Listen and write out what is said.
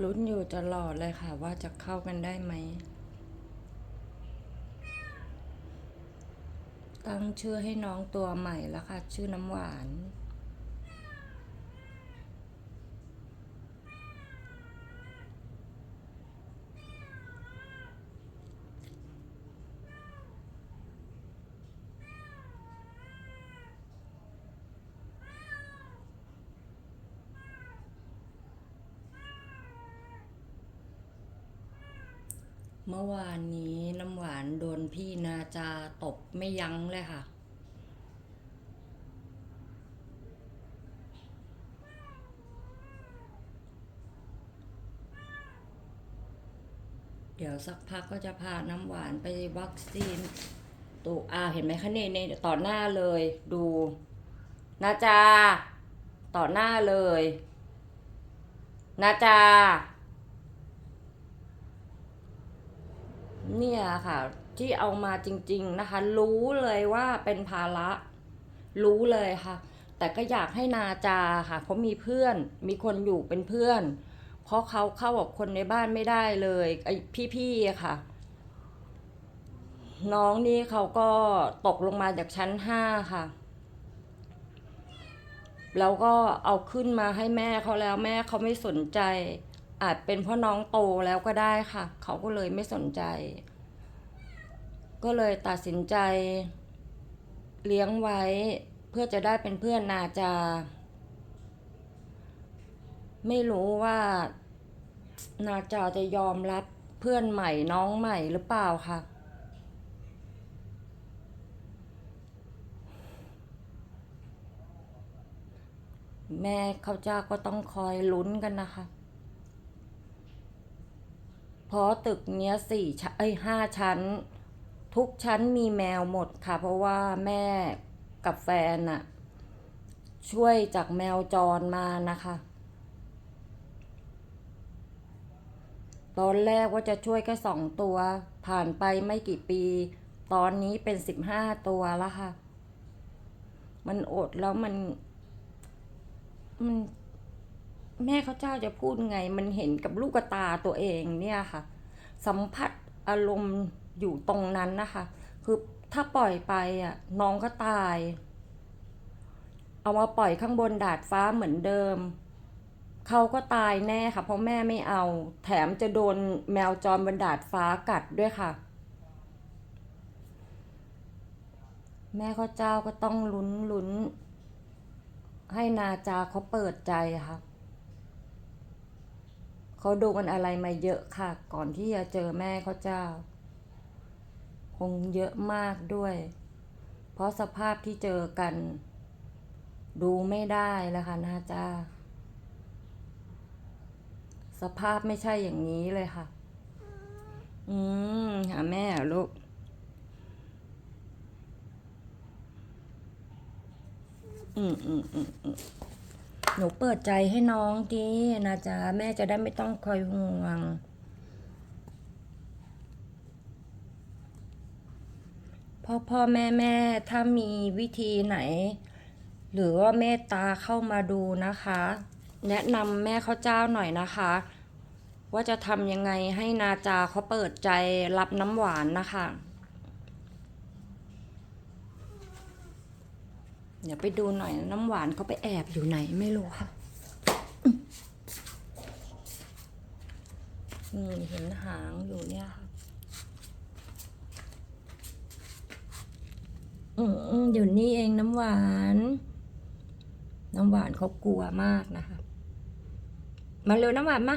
ลุ้นอยู่ตลอดเลยค่ะ ว่าจะเข้ากันได้ไหม ตั้งชื่อให้น้องตัวใหม่แล้วค่ะ ชื่อน้ำหวาน เมื่อวานนี้น้ำหวานโดนพี่นาจาตบไม่ยั้งเลยค่ะ เดี๋ยวสักพักก็จะพาน้ำหวานไปวัคซีนตูอาเห็นไหมคะเนยในต่อหน้าเลยดูนาจา ต่อหน้าเลยนาจา เนี่ยค่ะ ที่เอามาจริง ๆนะคะ รู้เลยว่าเป็นภาระ รู้เลยค่ะ แต่ก็อยากให้นาจาค่ะเขามีเพื่อน มีคนอยู่เป็นเพื่อน เพราะเขาเข้ากับคนในบ้านไม่ได้เลยไอ้พี่ๆค่ะ น้องนี่เขาก็ตกลงมาจากชั้นห้าค่ะแล้วก็เอาขึ้นมาให้แม่เขาแล้วแม่เขาไม่สนใจ อาจเป็นเพราะน้องโตแล้วก็ได้ค่ะ เขาก็เลยไม่สนใจ ก็เลยตัดสินใจ เลี้ยงไว้เพื่อจะได้เป็นเพื่อนนาจา ไม่รู้ว่านาจาจะยอมรับเพื่อนใหม่น้องใหม่หรือเปล่าค่ะ แม่เขาเจ้าก็ต้องคอยลุ้นกันนะคะ เพราะตึกเนี้ยสี่ชั้นเอ้ห้าชั้น ทุกชั้นมีแมวหมดค่ะ เพราะว่าแม่กับแฟนน่ะช่วยจากแมวจรมานะคะ ตอนแรกว่าจะช่วยแค่สองตัว ผ่านไปไม่กี่ปี ตอนนี้เป็นสิบห้าตัวแล้วค่ะ มันอดแล้วมัน มัน แม่เขาเจ้าจะพูดไง มันเห็นกับลูกตาตัวเองเนี่ยค่ะ สัมผัสอารมณ์อยู่ตรงนั้นนะคะ คือถ้าปล่อยไปอะน้องก็ตาย เอามาปล่อยข้างบนดาดฟ้าเหมือนเดิมเขาก็ตายแน่ค่ะ เพราะแม่ไม่เอา แถมจะโดนแมวจรบนดาดฟ้ากัดด้วยค่ะ แม่เขาเจ้าก็ต้องลุ้นลุ้นให้นาจาเขาเปิดใจค่ะ เขาโดนอะไรมาเยอะค่ะ ก่อนที่จะเจอแม่เขาเจ้า คงเยอะมากด้วย เพราะสภาพที่เจอกัน ดูไม่ได้แล้วค่ะนาจ้าสภาพไม่ใช่อย่างนี้เลยค่ะ อืมหาแม่ลูกอืมอืมอืมอืม หนูเปิดใจให้น้องดีนะจ๊ะ แม่จะได้ไม่ต้องคอยห่วง พ่อพ่อแม่แม่ถ้ามีวิธีไหน หรือว่าเมตตาเข้ามาดูนะคะ แนะนำแม่ข้าวเจ้าหน่อยนะคะ ว่าจะทำยังไงให้นาจาเขาเปิดใจรับน้ำหวานนะคะ เดี๋ยวไปดูหน่อยน้ำหวานเขาไปแอบอยู่ไหนไม่รู้ค่ะนี่เห็นหางอยู่เนี่ยค่ะอือืมอยู่นี่เองน้ำหวาน น้ำหวานเขากลัวมากนะคะ มาเร็วน้ำหวานมา